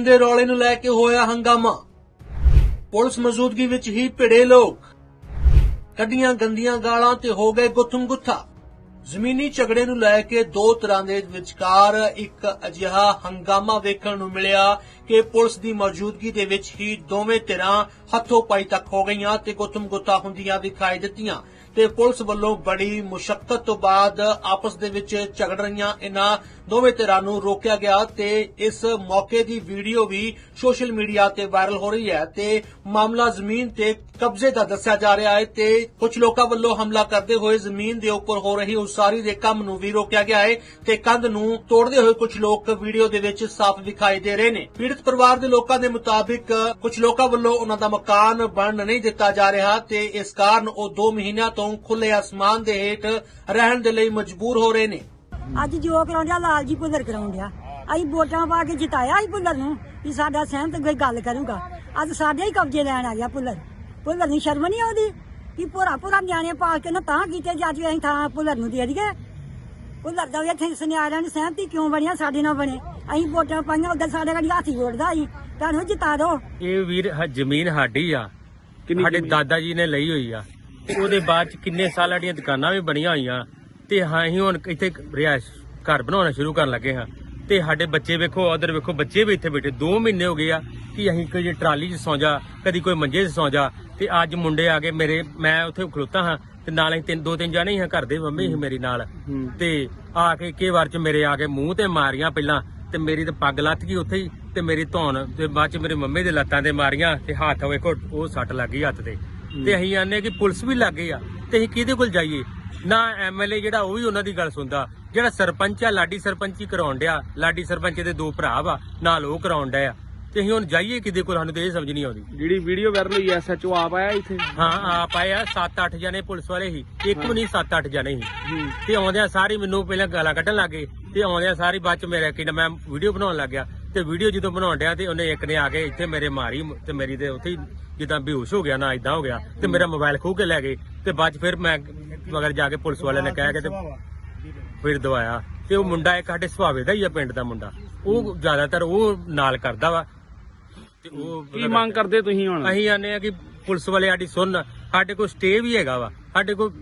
ਜ਼ਮੀਨ ਦੇ ਰੌਲੇ ਨੂੰ ਲੈ ਕੇ ਹੋਇਆ ਹੰਗਾਮਾ। ਪੁਲਿਸ ਮੌਜੂਦਗੀ ਵਿੱਚ ਹੀ ਭਿੜੇ ਲੋਕ। ਕੱਢੀਆਂ ਗੰਦੀਆਂ ਗਾਲਾਂ ਤੇ ਹੋ ਗਏ ਗੁੱਥਮ ਗੁੱਥਾ। ਜ਼ਮੀਨੀ ਝਗੜੇ ਨੂੰ ਲੈ ਕੇ ਦੋ ਤਰ੍ਹਾਂ ਦੇ ਵਿਚਕਾਰ ਇੱਕ ਅਜਿਹਾ ਹੰਗਾਮਾ ਵੇਖਣ ਨੂੰ ਮਿਲਿਆ। ਕਿ ਪੁਲਿਸ ਦੀ ਮੌਜੂਦਗੀ ਦੇ ਵਿੱਚ ਹੀ ਦੋਵੇਂ ਧਿਰਾਂ ਹੱਥੋਂ ਪਾਈ ਤੱਕ ਹੋ ਗਈਆਂ ਤੇ ਗੁੱਥਮ ਗੁੱਤਾ ਹੁੰਦੀਆਂ ਦਿਖਾਈ ਦਿੱਤੀਆਂ ਤੇ ਪੁਲਿਸ ਵੱਲੋਂ ਬੜੀ ਮੁਸ਼ਕਲ ਤੋਂ ਬਾਅਦ ਆਪਸ ਦੇ ਵਿੱਚ ਝਗੜ ਰਹੀਆਂ। ਇਹਨਾਂ ਦੋਵੇਂ ਧਿਰਾਂ ਨੂੰ ਰੋਕਿਆ ਗਿਆ ਤੇ ਇਸ ਮੌਕੇ ਦੀ ਵੀਡੀਓ ਵੀ ਸੋਸ਼ਲ ਮੀਡੀਆ ਤੇ ਵਾਇਰਲ ਹੋ ਰਹੀ ਹੈ ਤੇ ਮਾਮਲਾ ਜ਼ਮੀਨ ਤੇ ਕਬਜ਼ੇ ਦਾ ਦੱਸਿਆ ਜਾ ਰਿਹਾ ਹੈ ਤੇ ਕੁਝ ਲੋਕਾਂ ਵੱਲੋਂ ਹਮਲਾ ਕਰਦੇ ਹੋਏ ਜ਼ਮੀਨ ਦੇ ਉੱਪਰ ਹੋ ਰਹੀ ਉਸਾਰੀ ਦੇ ਕੰਮ ਨੂੰ ਵੀ ਰੋਕਿਆ ਗਿਆ ਹੈ ਤੇ ਕੰਧ ਨੂੰ ਤੋੜਦੇ ਹੋਏ ਕੁਝ ਲੋਕ ਵੀਡੀਓ ਦੇ ਵਿੱਚ ਸਾਫ਼ ਵਿਖਾਈ ਦੇ ਰਹੇ ਨੇ। ਪੀੜਤ ਪਰਿਵਾਰ ਦੇ ਲੋਕਾਂ ਦੇ ਮੁਤਾਬਿਕ ਕੁਝ ਲੋਕਾਂ ਵੱਲੋਂ ਉਹਨਾਂ ਦਾ ਮਕਾਨ ਬਣਨ ਨਹੀਂ ਦਿੱਤਾ ਜਾ ਰਿਹਾ ਤੇ ਇਸ ਕਾਰਨ ਉਹ 2 ਮਹੀਨਿਆਂ ਤੋਂ ਖੁੱਲੇ ਅਸਮਾਨ ਦੇ ਹੇਠ ਰਹਿਣ ਦੇ ਲਈ ਮਜਬੂਰ ਹੋ ਰਹੇ ਨੇ। ਅੱਜ ਜੋ ਕਰਾਉਂਦਿਆ ਲਾਲ ਜੀ ਭੁੱਲਰ ਕਰਾਉਂਦਿਆ ਅਸੀਂ ਵੋਟਾਂ ਪਾ ਕੇ ਜਿਤਾਇਆ ਸੀ ਭੁੱਲਰ ਨੂੰ, ਵੀ ਸਾਡਾ ਸਹਿਮਤ ਕੋਈ ਗੱਲ ਕਰੂਗਾ। ਅੱਜ ਸਾਡੇ ਹੀ ਕਬਜ਼ੇ ਲੈਣ ਆ ਗਿਆ ਭੁੱਲਰ। ਭੁੱਲਰ ਨੂੰ ਸ਼ਰਮ ਨਹੀਂ ਆਉਂਦੀ ਕਿ ਪੂਰਾ ਪੂਰਾ ਨਿਆਣੇ ਪਾ ਕੇ ਨਾ ਤਾਂ ਕੀਤੇ, ਜੇ ਅਸੀਂ ਥਾਂ ਭੁੱਲਰ ਨੂੰ ਦੇ ਦਈਏ। ਭੁੱਲਰ ਦਾ ਵੀ ਇੱਥੇ ਸੁਨਿਆਰਿਆਂ ਨੂੰ ਸਹਿਮਤੀ ਕਿਉਂ ਬਣਿਆ ਸਾਡੇ ਨਾਲ ਬਣੇ? ਅਸੀਂ ਵੋਟਾਂ ਪਾਈਆਂ ਉਧਰ ਸਾਡੇ ਘੜੀ ਹਾਥੀ ਵੋਟਦਾ ਸੀ। ਤੁਹਾਨੂੰ ਜਿਤਾ ਦਿਓ ਇਹ ਵੀਰ ਹ- ਜ਼ਮੀਨ ਸਾਡੀ ਆ। ਸਾਡੇ ਦਾਦਾ ਜੀ ਨੇ ਲਈ ਹੋਈ ਆ। ਤੇ ਉਹਦੇ ਬਾਅਦ ਚ ਕਿੰਨੇ ਸਾਲਾਂ ਦੀਆਂ ਦੁਕਾਨਾਂ ਵੀ ਬਣੀਆਂ ਹੋਈਆਂ। ਤੇ ਹਾਂ ਅਸੀਂ ਹੁਣ ਇੱਥੇ ਰਿਹਾਇਸ਼ ਘਰ ਬਣਾਉਣਾ ਸ਼ੁਰੂ ਕਰਨ ਲੱਗੇ ਹਾਂ। ਤੇ ਸਾਡੇ ਬੱਚੇ ਵੇਖੋ ਉਧਰ ਵੇਖੋ ਬੱਚੇ ਵੀ ਇੱਥੇ ਬੈਠੇ। 2 ਮਹੀਨੇ ਹੋ ਗਏ ਆ ਕਿ ਅਸੀਂ ਕੋਈ ਟਰਾਲੀ 'ਚ ਸੌਂ ਜਾ ਕਦੀ ਕੋਈ ਮੰਜੇ 'ਚ ਸੌਂ ਜਾ। ਤੇ ਅੱਜ ਮੁੰਡੇ ਆ ਕੇ ਮੇਰੇ ਮੈਂ ਉੱਥੇ ਖਲੋਤਾ ਹਾਂ। ਤੇ ਨਾਲ ਅਸੀਂ ਤਿੰਨ ਦੋ ਤਿੰਨ ਜਾਣੇ ਹੀ ਹਾਂ ਘਰ ਦੇ ਮੰਮੀ ਸੀ ਮੇਰੀ ਨਾਲ। ਤੇ ਆ ਕੇ ਇੱਕੇ ਵਾਰ ਚ ਮੇਰੇ ਆ ਕੇ ਮੂੰਹ ਤੇ ਮਾਰੀਆਂ ਪਹਿਲਾਂ ਤੇ ਮੇਰੀ ਤੇ ਪੱਗ ਲੱਥ ਗਈ ਉੱਥੇ ਹੀ ਤੇ ਮੇਰੀ ਧੌਣ ਤੇ ਬਾਅਦ ਚ ਮੇਰੇ ਮੰਮੀ ਦੇ ਲੱਤਾਂ ਤੇ ਮਾਰੀਆਂ ਤੇ ਹੱਥ ਵੇਖੋ ਉਹ ਸੱਟ ਲੱਗ ਗਈ ਹੱਥ ਤੇ। ਤੇ ਅਸੀਂ ਆਨੇ ਕਿ ਪੁਲਿਸ ਵੀ ਲੱਗ ਗਈ ਆ ਤੇ ਅਸੀਂ ਕਿਹਦੇ ਕੋਲ ਜਾਈਏ? ਨਾ ਐਮਐਲਏ ਜਿਹੜਾ ਉਹ ਵੀ ਉਹਨਾਂ ਦੀ ਗੱਲ ਸੁਣਦਾ ਜਿਹੜਾ ਸਰਪੰਚ ਆ ਲਾਡੀ ਸਰਪੰਚੀ ਕਰਾਉਣ ਡਿਆ ਲਾਡੀ ਸਰਪੰਚ ਦੇ ਦੋ ਭਰਾ ਵਾ ਨਾਲ ਉਹ ਕਰਾਉਣ ਡਿਆ ਤੇ ਅਸੀਂ ਹੁਣ ਜਾਈਏ ਕਿਹਦੇ ਕੋਲ ਸਾਨੂੰ ਤੇ ਇਹ ਸਮਝ ਨਹੀਂ ਆਉਂਦੀ। ਜਿਹੜੀ ਵੀਡੀਓ ਵਾਇਰਲ ਹੋਈ ਐਸਐਚਓ ਆਪ ਆਇਆ ਇੱਥੇ? ਹਾਂ ਆਪ ਆਏ ਆ 7-8 ਜਣੇ ਪੁਲਿਸ ਵਾਲੇ ਸੀ। ਇੱਕ ਵੀ ਨਹੀਂ 7-8 ਜਣੇ ਸੀ। ਤੇ ਆਉਂਦਿਆਂ ਸਾਰੀ ਮੈਨੂੰ ਪਹਿਲਾਂ ਗਾਲਾਂ ਕੱਢਣ ਲੱਗੇ ਤੇ ਆਉਂਦਿਆਂ ਸਾਰੀ ਬਾਅਦ ਚ ਮੇਰੇ ਕਿ ਮੈਂ ਵੀਡੀਓ ਬਣਾਉਣ ਲੱਗ ਗਿਆ। ਤੇ ਵੀਡੀਓ ਜਦੋਂ ਬਣਾਉਣ ਡਿਆ ਤੇ ਉਹਨੇ ਇੱਕ ਨੇ ਆ ਕੇ ਇੱਥੇ ਮੇਰੇ ਮਾਰੀ ਤੇ ਮੇਰੀ ਤੇ ਉੱਥੇ ਹੀ ਜਿੱਦਾਂ ਬੇਹੋਸ਼ ਹੋ ਗਿਆ ਨਾ ਇਦਾਂ ਹੋ ਗਿਆ। ਤੇ ਮੇਰਾ ਮੋਬਾਈਲ ਖੋਹ ਕੇ ਲੈ ਗਏ। ਤੇ ਬਾਅਦ ਚ ਫਿਰ ਮੈਂ ਮਗਰ ਜਾ ਕੇ ਪੁਲਿਸ ਵਾਲਿਆਂ ਨੇ ਕਹਿ ਕੇ ਤੇ ਫਿਰ ਦਵਾਇਆ। ਤੇ ਉਹ ਮੁੰਡਾ ਇੱਕ ਸਾਡੇ ਸੁਹਾਵੇ ਦਾ ਹੀ ਆ ਪਿੰਡ ਦਾ ਮੁੰਡਾ। ਉਹ ਜ਼ਿਆਦਾਤਰ ਉਹ ਨਾਲ ਕਰਦਾ ਵਾ। ਤੇ ਉਹ ਕੀ ਮੰਗ ਕਰਦੇ ਤੁਸੀਂ ਹੁਣ? ਅਸੀਂ ਆਨੇ ਆ ਕਿ ਪੁਲਿਸ ਵਾਲੇ ਸਾਡੀ ਸੁਣਨ ਸਾਡੇ ਕੋਲ ਸਟੇ ਵੀ ਹੈਗਾ ਵਾ ਸਾਡੇ ਕੋਲ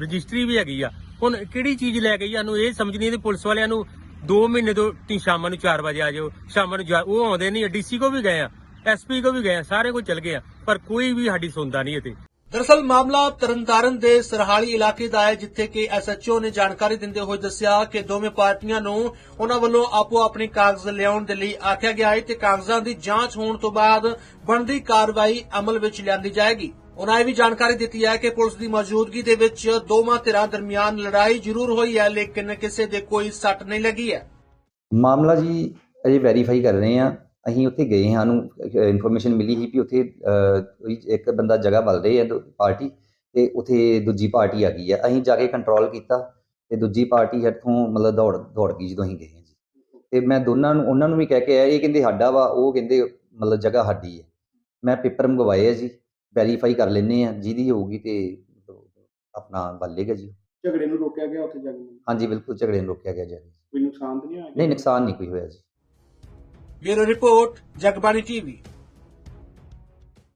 ਰਜਿਸਟਰੀ ਵੀ ਹੈਗੀ ਆ। ਹੁਣ ਕਿਹੜੀ ਚੀਜ਼ ਲੈ ਗਈ ਸਾਨੂੰ ਇਹ ਸਮਝ ਨਹੀਂ ਆਉਂਦੀ ਪੁਲਿਸ ਵਾਲਿਆਂ ਨੂੰ 2 ਮਹੀਨੇ ਤੋਂ ਤੀ ਸ਼ਾਮਾਂ ਨੂੰ 4 ਵਜੇ ਆ ਜਾਓ ਸ਼ਾਮਾਂ ਨੂੰ ਜਾ- ਉਹ ਆਉਂਦੇ ਨਹੀਂ ਡੀਸੀ ਕੋ ਵੀ ਗਏ ਆ ਐਸਪੀ ਕੋ ਵੀ ਗਏ ਆ ਸਾਰੇ ਕੋਲ ਚਲ ਗਏ ਆ ਪਰ ਕੋਈ ਵੀ ਸਾਡੀ ਸੁਣਦਾ ਨਹੀਂ ਇੱਥੇ। ਦਰਅਸਲ ਮਾਮਲਾ ਤਰਨਤਾਰਨ ਦੇ ਸਰਹਾਲੀ ਇਲਾਕੇ ਦਾ ਹੈ, ਜਿੱਥੇ ਕਿ ਐਸਐਚਓ ਨੇ ਜਾਣਕਾਰੀ ਦਿੰਦੇ ਹੋਏ ਦੱਸਿਆ ਕਿ ਦੋਵੇਂ ਪਾਰਟੀਆਂ ਨੂੰ ਉਹਨਾਂ ਵੱਲੋਂ ਆਪੋ ਆਪਣੇ ਕਾਗਜ਼ ਲਿਆਉਣ ਦੇ ਲਈ ਆਖਿਆ ਗਿਆ ਹੈ ਤੇ ਕਾਗਜ਼ਾਂ ਦੀ ਜਾਂਚ ਹੋਣ ਤੋਂ ਬਾਅਦ ਬਣਦੀ ਕਾਰਵਾਈ ਅਮਲ ਵਿੱਚ ਲਿਆਂਦੀ ਜਾਏਗੀ। ਉਹਨਾਂ ਇਹ ਵੀ ਜਾਣਕਾਰੀ ਦਿੱਤੀ ਹੈ ਕਿ ਪੁਲਿਸ ਦੀ ਮੌਜੂਦਗੀ ਦੇ ਵਿੱਚ ਦੋਵਾਂ ਧਿਰਾਂ ਦਰਮਿਆਨ ਲੜਾਈ ਜ਼ਰੂਰ ਹੋਈ ਹੈ, ਲੇਕਿਨ ਕਿਸੇ ਦੇ ਕੋਈ ਸੱਟ ਨਹੀਂ ਲੱਗੀ ਹੈ। ਮਾਮਲਾ ਜੀ ਅਜੇ ਵੈਰੀਫਾਈ ਕਰ ਰਹੇ ਆ ਅਸੀਂ ਉੱਥੇ ਗਏ ਹਾਂ ਨੂੰ ਇਨਫੋਰਮੇਸ਼ਨ ਮਿਲੀ ਸੀ ਕਿ ਉੱਥੇ ਇੱਕ ਬੰਦਾ ਜਗ੍ਹਾ ਬਲ ਰਹੀ ਹੈ ਪਾਰਟੀ ਤੇ ਉੱਥੇ ਦੂਜੀ ਪਾਰਟੀ ਆ ਗਈ ਹੈ ਅਸੀਂ ਜਾ ਕੇ ਕੰਟਰੋਲ ਕੀਤਾ ਤੇ ਦੂਜੀ ਪਾਰਟੀ ਇੱਥੋਂ ਮਤਲਬ ਦੌੜ ਦੌੜ ਗਈ ਜਦੋਂ ਅਸੀਂ ਗਏ ਹਾਂ ਜੀ। ਤੇ ਮੈਂ ਦੋਨਾਂ ਨੂੰ ਉਹਨਾਂ ਨੂੰ ਵੀ ਕਹਿ ਕੇ ਆਇਆ ਇਹ ਕਹਿੰਦੇ ਸਾਡਾ ਵਾ ਉਹ ਕਹਿੰਦੇ ਮਤਲਬ ਜਗ੍ਹਾ ਸਾਡੀ ਹੈ ਮੈਂ ਪੇਪਰ ਮੰਗਵਾਏ ਆ ਜੀ ਵੈਰੀਫਾਈ ਕਰ ਲੈਨੇ ਆ ਜਿਹਦੀ ਹੋਊਗੀ ਤੇ ਆਪਣਾ ਬੱਲੇਗਾ ਜੀ। ਝਗੜੇ ਨੂੰ ਰੋਕਿਆ ਗਿਆ ਉੱਥੇ ਜਾ ਕੇ? ਹਾਂਜੀ ਬਿਲਕੁਲ ਝਗੜੇ ਨੂੰ ਰੋਕਿਆ ਗਿਆ ਜੀ ਕੋਈ ਨੁਕਸਾਨ ਤਾਂ ਨਹੀਂ ਹੋਇਆ? ਨਹੀਂ ਨੁਕਸਾਨ ਨਹੀਂ ਕੋਈ ਹੋਇਆ ਜੀ। Bureau Report, Jagbani TV.